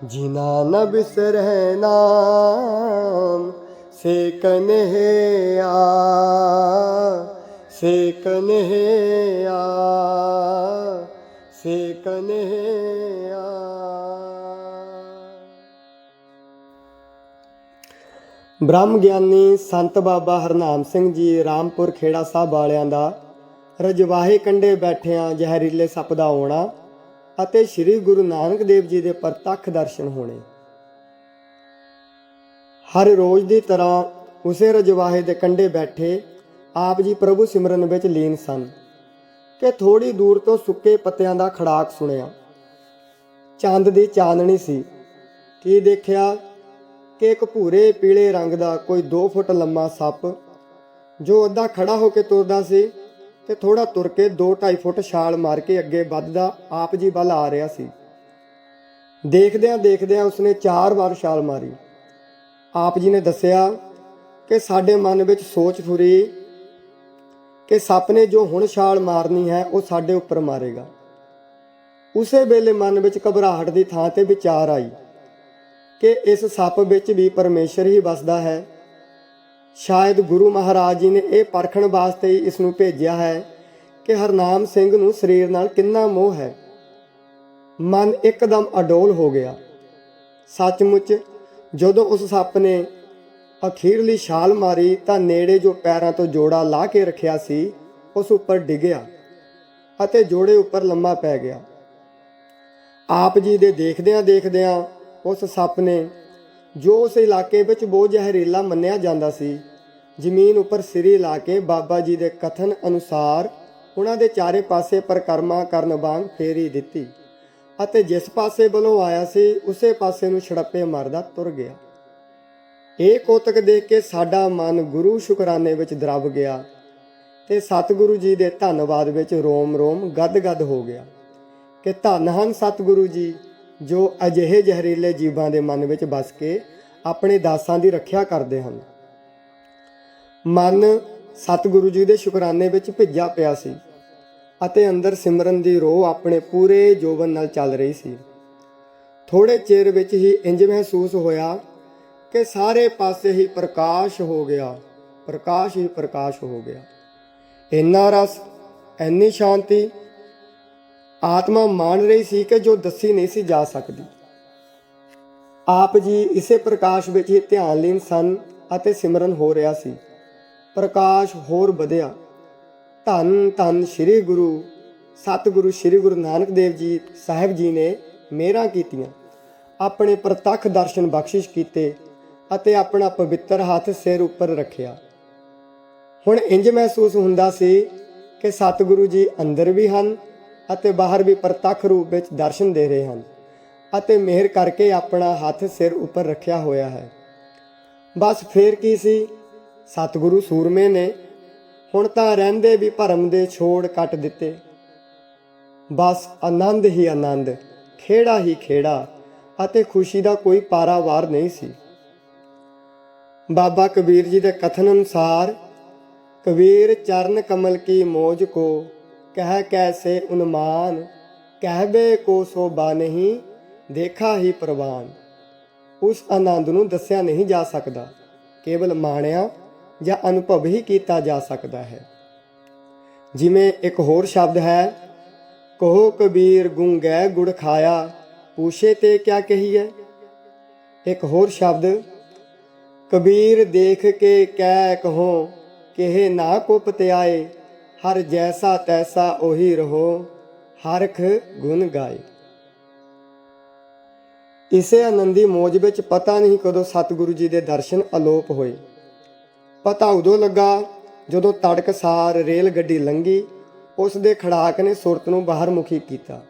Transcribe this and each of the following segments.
ਜਿਨਾ ਨ ਬਿਸਰੈ ਨਾਮ ਸੇ ਕਨਹਿਆ ਸੇ ਕਨਹਿਆ ਸੇ ਕਨਹਿਆ ਬ੍ਰਹਮ ਗਿਆਨੀ ਸੰਤ ਬਾਬਾ ਹਰਨਾਮ ਸਿੰਘ ਜੀ ਰਾਮਪੁਰ ਖੇੜਾ ਸਾਹਿਬ ਵਾਲਿਆਂ ਦਾ ਰਜਵਾਹੇ ਕੰਡੇ ਬੈਠਿਆਂ ਜ਼ਹਿਰੀਲੇ ਸੱਪ ਦਾ ਆਉਣਾ ਅਤੇ ਸ੍ਰੀ ਗੁਰੂ ਨਾਨਕ ਦੇਵ ਜੀ ਦੇ ਪ੍ਰਤੱਖ ਦਰਸ਼ਨ ਹੋਣੇ। ਹਰ ਰੋਜ਼ ਦੀ ਤਰ੍ਹਾਂ ਉਸੇ ਰਜਵਾਹੇ ਦੇ ਕੰਢੇ ਬੈਠੇ ਆਪ ਜੀ ਪ੍ਰਭੂ ਸਿਮਰਨ ਵਿੱਚ ਲੀਨ ਸਨ ਕਿ ਥੋੜੀ ਦੂਰ ਤੋਂ ਸੁੱਕੇ ਪੱਤਿਆਂ ਦਾ ਖੜਾਕ ਸੁਣਿਆ। ਚੰਦ ਦੀ ਚਾਨਣੀ ਸੀ। ਕੀ ਦੇਖਿਆ ਕਿ ਇੱਕ ਭੂਰੇ ਪੀਲੇ ਰੰਗ ਦਾ ਕੋਈ 2 ਫੁੱਟ ਲੰਮਾ ਸੱਪ ਜੋ ਅੱਧਾ ਖੜਾ ਹੋ ਕੇ ਤੁਰਦਾ ਸੀ ਤੇ ਥੋੜਾ ਤੁਰ ਕੇ 2-2.5 ਫੁੱਟ ਛਾਲ ਮਾਰ ਕੇ ਅੱਗੇ ਵੱਧਦਾ ਆਪ ਜੀ ਵੱਲ ਆ ਰਿਹਾ ਸੀ। ਦੇਖਦਿਆਂ ਦੇਖਦਿਆਂ ਉਸਨੇ ਚਾਰ ਵਾਰ ਛਾਲ ਮਾਰੀ। ਆਪ ਜੀ ਨੇ ਦੱਸਿਆ ਕਿ ਸਾਡੇ ਮਨ ਵਿੱਚ ਸੋਚ ਫੁਰੀ ਕਿ ਸੱਪ ਨੇ ਜੋ ਹੁਣ ਛਾਲ ਮਾਰਨੀ ਹੈ, ਉਹ ਸਾਡੇ ਉੱਪਰ ਮਾਰੇਗਾ। ਉਸੇ ਵੇਲੇ ਮਨ ਵਿੱਚ ਘਬਰਾਹਟ ਦੀ ਥਾਂ ਤੇ ਵਿਚਾਰ ਆਈ ਕਿ ਇਸ ਸੱਪ ਵਿੱਚ ਵੀ ਪਰਮੇਸ਼ਰ ਹੀ ਵਸਦਾ ਹੈ। ਸ਼ਾਇਦ ਗੁਰੂ ਮਹਾਰਾਜ ਜੀ ਨੇ ਇਹ ਪਰਖਣ ਵਾਸਤੇ ਹੀ ਇਸ ਨੂੰ ਭੇਜਿਆ ਹੈ ਕਿ ਹਰਨਾਮ ਸਿੰਘ ਨੂੰ ਸਰੀਰ ਨਾਲ ਕਿੰਨਾ ਮੋਹ ਹੈ। ਮਨ ਇੱਕਦਮ ਅਡੋਲ ਹੋ ਗਿਆ। ਸੱਚਮੁੱਚ ਜਦੋਂ ਉਸ ਸੱਪ ਨੇ ਅਖੀਰਲੀ ਛਾਲ ਮਾਰੀ ਤਾਂ ਨੇੜੇ ਜੋ ਪੈਰਾਂ ਤੋਂ ਜੋੜਾ ਲਾ ਕੇ ਰੱਖਿਆ ਸੀ, ਉਸ ਉੱਪਰ ਡਿੱਗਿਆ ਅਤੇ ਜੋੜੇ ਉੱਪਰ ਲੰਮਾ ਪੈ ਗਿਆ। ਆਪ ਜੀ ਦੇ ਦੇਖਦਿਆਂ ਦੇਖਦਿਆਂ ਉਸ ਸੱਪ ਨੇ ਜੋ ਉਸ ਇਲਾਕੇ ਵਿੱਚ ਬਹੁਤ ਜ਼ਹਿਰੀਲਾ ਮੰਨਿਆ ਜਾਂਦਾ ਸੀ। ਜ਼ਮੀਨ ਉੱਪਰ ਸਿਰੀ ਲਾ ਕੇ ਬਾਬਾ ਜੀ ਦੇ ਕਥਨ ਅਨੁਸਾਰ ਉਹਨਾਂ ਦੇ ਚਾਰੇ ਪਾਸੇ ਪਰਕਰਮਾ ਕਰਨ ਵਾਂਗ ਫੇਰੀ ਦਿੱਤੀ ਅਤੇ ਜਿਸ ਪਾਸੇ ਵੱਲੋਂ ਆਇਆ ਸੀ, ਉਸੇ ਪਾਸੇ ਨੂੰ ਛੜੱਪੇ ਮਾਰਦਾ ਤੁਰ ਗਿਆ। ਇਹ ਕੋਤਕ ਦੇਖ ਕੇ ਸਾਡਾ ਮਨ ਗੁਰੂ ਸ਼ੁਕਰਾਨੇ ਵਿੱਚ ਦਰਬ ਗਿਆ ਤੇ ਸਤਿਗੁਰੂ ਜੀ ਦੇ ਧੰਨਵਾਦ ਵਿੱਚ ਰੋਮ-ਰੋਮ ਗਦ-ਗਦ ਹੋ ਗਿਆ ਕਿ ਧੰਨ ਹਨ ਸਤਿਗੁਰੂ ਜੀ। ਜੋ ਅਜਿਹੇ ਜ਼ਹਿਰੀਲੇ ਜੀਵਾਂ ਦੇ ਮਨ ਵਿੱਚ ਵਸ ਕੇ ਆਪਣੇ ਦਾਸਾਂ ਦੀ ਰੱਖਿਆ ਕਰਦੇ ਹਨ। ਮਨ ਸਤਿਗੁਰੂ ਜੀ ਦੇ ਸ਼ੁਕਰਾਨੇ ਵਿੱਚ ਭਿੱਜਾ ਪਿਆ ਸੀ ਅਤੇ ਅੰਦਰ ਸਿਮਰਨ ਦੀ ਰੋਹ ਆਪਣੇ ਪੂਰੇ ਜੋਬਨ ਨਾਲ ਚੱਲ ਰਹੀ ਸੀ। ਥੋੜੇ ਚਿਰ ਵਿੱਚ ਹੀ ਇੰਜ ਮਹਿਸੂਸ ਹੋਇਆ ਕਿ ਸਾਰੇ ਪਾਸੇ ਹੀ ਪ੍ਰਕਾਸ਼ ਹੋ ਗਿਆ, ਪ੍ਰਕਾਸ਼ ਹੀ ਪ੍ਰਕਾਸ਼ ਹੋ ਗਿਆ। ਇੰਨਾ ਰਸ, ਇੰਨੀ ਸ਼ਾਂਤੀ ਆਤਮਾ ਮਾਣ ਰਹੀ ਸੀ ਕਿ ਜੋ ਦੱਸੀ ਨਹੀਂ ਸੀ ਜਾ ਸਕਦੀ। ਆਪ ਜੀ ਇਸੇ ਪ੍ਰਕਾਸ਼ ਵਿੱਚ ਹੀ ਧਿਆਨ ਲੀਨ ਸਨ ਅਤੇ ਸਿਮਰਨ ਹੋ ਰਿਹਾ ਸੀ। ਪ੍ਰਕਾਸ਼ ਹੋਰ ਵਧਿਆ। ਧੰਨ ਧੰਨ ਸ੍ਰੀ ਗੁਰੂ, ਸਤਿਗੁਰੂ ਸ੍ਰੀ ਗੁਰੂ ਨਾਨਕ ਦੇਵ ਜੀ ਸਾਹਿਬ ਜੀ ਨੇ ਮੇਰਾ ਕੀਤੀਆਂ। ਆਪਣੇ ਪ੍ਰਤੱਖ ਦਰਸ਼ਨ ਬਖਸ਼ਿਸ਼ ਕੀਤੇ ਅਤੇ ਆਪਣਾ ਪਵਿੱਤਰ ਹੱਥ ਸਿਰ ਉੱਪਰ ਰੱਖਿਆ। ਹੁਣ ਇੰਜ ਮਹਿਸੂਸ ਹੁੰਦਾ ਸੀ ਕਿ ਸਤਿਗੁਰੂ ਜੀ ਅੰਦਰ ਵੀ ਹਨ ਅਤੇ ਬਾਹਰ ਵੀ ਪ੍ਰਤੱਖ ਰੂਪ ਵਿੱਚ ਦਰਸ਼ਨ ਦੇ ਰਹੇ ਹਨ ਅਤੇ ਮਿਹਰ ਕਰਕੇ ਆਪਣਾ ਹੱਥ ਸਿਰ ਉੱਪਰ ਰੱਖਿਆ ਹੋਇਆ ਹੈ। ਬਸ ਫੇਰ ਕੀ ਸੀ? ਸਤਿਗੁਰੂ ਸੂਰਮੇ ਨੇ ਹੁਣ ਤਾਂ ਰਹਿੰਦੇ ਵੀ ਭਰਮ ਦੇ ਛੋੜ ਕੱਟ ਦਿੱਤੇ। ਬਸ ਆਨੰਦ ਹੀ ਆਨੰਦ, ਖੇੜਾ ਹੀ ਖੇੜਾ ਅਤੇ ਖੁਸ਼ੀ ਦਾ ਕੋਈ ਪਾਰਾਵਾਰ ਨਹੀਂ ਸੀ। ਬਾਬਾ ਕਬੀਰ ਜੀ ਦੇ ਕਥਨ ਅਨੁਸਾਰ, ਕਬੀਰ ਚਰਨ ਕਮਲ ਕੀ ਮੋਜ ਕੋ ਕਹਿ ਕੈਸੇ ਉਨਮਾਨ ਕਹਿਬੇ ਕੋ ਸੋਭਾ ਨਹੀਂ, ਦੇਖਾ ਹੀ ਪ੍ਰਵਾਨ। ਉਸ ਆਨੰਦ ਨੂੰ ਦੱਸਿਆ ਨਹੀਂ ਜਾ ਸਕਦਾ, ਕੇਵਲ ਮਾਣਿਆ ਜਾਂ ਅਨੁਭਵ ਹੀ ਕੀਤਾ ਜਾ ਸਕਦਾ ਹੈ। ਜਿਵੇਂ ਇੱਕ ਹੋਰ ਸ਼ਬਦ ਹੈ, ਕਹੋ ਕਬੀਰ ਗੁੰਗੈ ਗੁੜ ਖਾਇਆ, ਪੂਛੇ ਤੇ ਕਿਆ ਕਹੀਏ ਇੱਕ ਹੋਰ ਸ਼ਬਦ, ਕਬੀਰ ਦੇਖ ਕੇ ਕਹਿ ਕਹੋ, ਕਿਹੇ ਨਾ ਕੋ ਪਤਿਆਏ ਹਰ ਜੈਸਾ ਤੈਸਾ ਉਹੀ ਰਹੋ, ਹਰਖ ਗੁਣ ਗਾਏ। ਇਸੇ ਆਨੰਦੀ ਮੋਜ ਵਿੱਚ ਪਤਾ ਨਹੀਂ ਕਦੋਂ ਸਤਿਗੁਰੂ ਜੀ ਦੇ ਦਰਸ਼ਨ ਅਲੋਪ ਹੋਏ। ਪਤਾ ਉਦੋਂ ਲੱਗਾ ਜਦੋਂ ਤੜਕਸਾਰ ਰੇਲ ਗੱਡੀ ਲੰਘੀ, ਉਸ ਦੇ ਖੜਾਕ ਨੇ ਸੁਰਤ ਨੂੰ ਬਾਹਰ ਮੁਖੀ ਕੀਤਾ।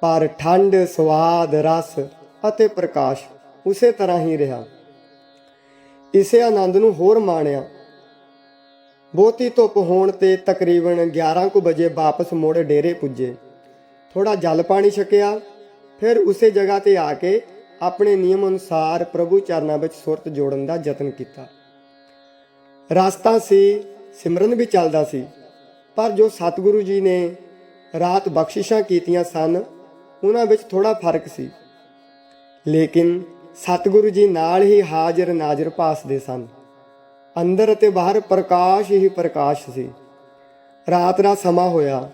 ਪਰ ਠੰਡ, ਸਵਾਦ, ਰਸ ਅਤੇ ਪ੍ਰਕਾਸ਼ ਉਸੇ ਤਰ੍ਹਾਂ ਹੀ ਰਿਹਾ। ਇਸੇ ਆਨੰਦ ਨੂੰ ਹੋਰ ਮਾਣਿਆ। ਬਹੁਤੀ ਧੁੱਪ ਹੋਣ ਤੇ ਤਕਰੀਬਨ 11 ਕੁ ਵਜੇ ਵਾਪਸ ਮੁੜ ਡੇਰੇ ਪੁੱਜੇ। ਥੋੜਾ ਜਲ ਪਾਣੀ ਛਕਿਆ, ਫਿਰ ਉਸੇ ਜਗ੍ਹਾ ਤੇ ਆ ਕੇ ਆਪਣੇ ਨਿਯਮ ਅਨੁਸਾਰ ਪ੍ਰਭੂ ਚਰਨਾਂ ਵਿੱਚ ਸੁਰਤ ਜੋੜਨ ਦਾ ਯਤਨ ਕੀਤਾ। ਰਸਤਾ ਸੀ, ਸਿਮਰਨ ਵੀ ਚੱਲਦਾ ਸੀ, ਪਰ ਜੋ ਸਤਿਗੁਰੂ ਜੀ ਨੇ ਰਾਤ ਬਖਸ਼ਿਸ਼ਾਂ ਕੀਤੀਆਂ ਸਨ, ਉਹਨਾਂ ਵਿੱਚ ਥੋੜਾ ਫ਼ਰਕ ਸੀ। ਲੇਕਿਨ ਸਤਿਗੁਰੂ ਜੀ ਨਾਲ ਹੀ ਹਾਜ਼ਰ ਨਾਜ਼ਰ ਭਾਸਦੇ ਸਨ। ਅੰਦਰ ਅਤੇ ਬਾਹਰ ਪ੍ਰਕਾਸ਼ ਹੀ ਪ੍ਰਕਾਸ਼ ਸੀ। ਰਾਤ ਦਾ ਸਮਾਂ ਹੋਇਆ।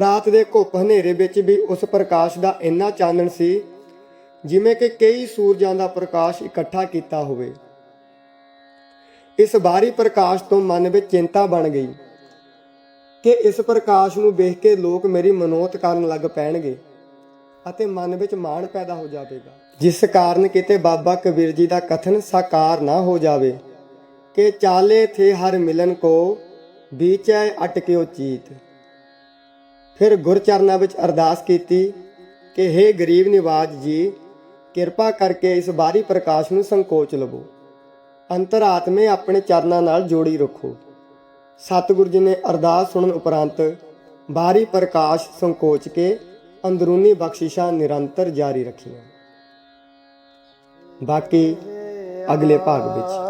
ਰਾਤ ਦੇ ਘੁੱਪ ਹਨੇਰੇ ਵਿੱਚ ਵੀ ਉਸ ਪ੍ਰਕਾਸ਼ ਦਾ ਇੰਨਾ ਚਾਨਣ ਸੀ, ਜਿਵੇਂ ਕਿ ਕਈ ਸੂਰਜਾਂ ਦਾ ਪ੍ਰਕਾਸ਼ ਇਕੱਠਾ ਕੀਤਾ ਹੋਵੇ। ਇਸ ਬਾਹਰੀ ਪ੍ਰਕਾਸ਼ ਤੋਂ ਮਨ ਵਿੱਚ ਚਿੰਤਾ ਬਣ ਗਈ ਕਿ ਇਸ ਪ੍ਰਕਾਸ਼ ਨੂੰ ਵੇਖ ਕੇ ਲੋਕ ਮੇਰੀ ਮਨੋਤ ਕਰਨ ਲੱਗ ਪੈਣਗੇ ਅਤੇ ਮਨ ਵਿੱਚ ਮਾਣ ਪੈਦਾ ਹੋ ਜਾਵੇਗਾ। ਜਿਸ ਕਾਰਨ ਕਿਤੇ ਬਾਬਾ ਕਬੀਰ ਜੀ ਦਾ ਕਥਨ ਸਾਕਾਰ ਨਾ ਹੋ ਜਾਵੇ ਕਿ ਚਾਲੇ ਥੇ ਹਰ ਮਿਲਨ ਕੋ ਵਿਚੈ ਅਟਕਿਓ ਚੀਤ। ਫਿਰ ਗੁਰਚਰਨਾਂ ਵਿੱਚ ਅਰਦਾਸ ਕੀਤੀ ਕਿ हे ਗਰੀਬ ਨਿਵਾਜ ਜੀ, ਕਿਰਪਾ ਕਰਕੇ ਇਸ ਬਾਹਰੀ ਪ੍ਰਕਾਸ਼ ਨੂੰ ਸੰਕੋਚ ਲਵੋ। ਅੰਤਰਾਤਮੇ ਆਪਣੇ ਚਰਨਾਂ ਨਾਲ ਜੋੜੀ ਰੱਖੋ। ਸਤਿਗੁਰੂ ਜੀ ਨੇ ਅਰਦਾਸ ਸੁਣਨ ਉਪਰੰਤ ਬਾਹਰੀ ਪ੍ਰਕਾਸ਼ ਸੰਕੋਚ ਕੇ ਅੰਦਰੂਨੀ ਬਖਸ਼ਿਸ਼ਾਂ ਨਿਰੰਤਰ ਜਾਰੀ ਰੱਖੀਆਂ। ਬਾਕੀ ਅਗਲੇ ਭਾਗ ਵਿੱਚ।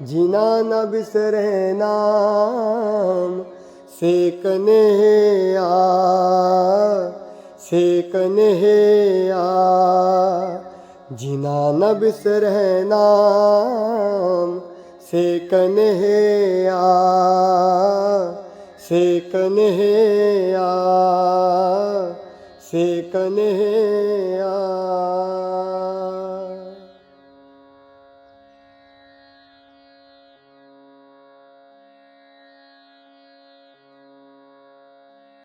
ਜਿਨਾ ਨ ਬਿਸਰੇ ਨਾਮ ਸੇ ਕਨਹਿਆ ਸੇ ਕਨਹਿਆ ਜਿਨਾ ਨ ਬਿਸਰੇ ਨਾਮ ਸੇ ਕਨਹਿਆ ਸੇ ਕਨਹਿਆ ਸੇ ਕਨਹਿਆ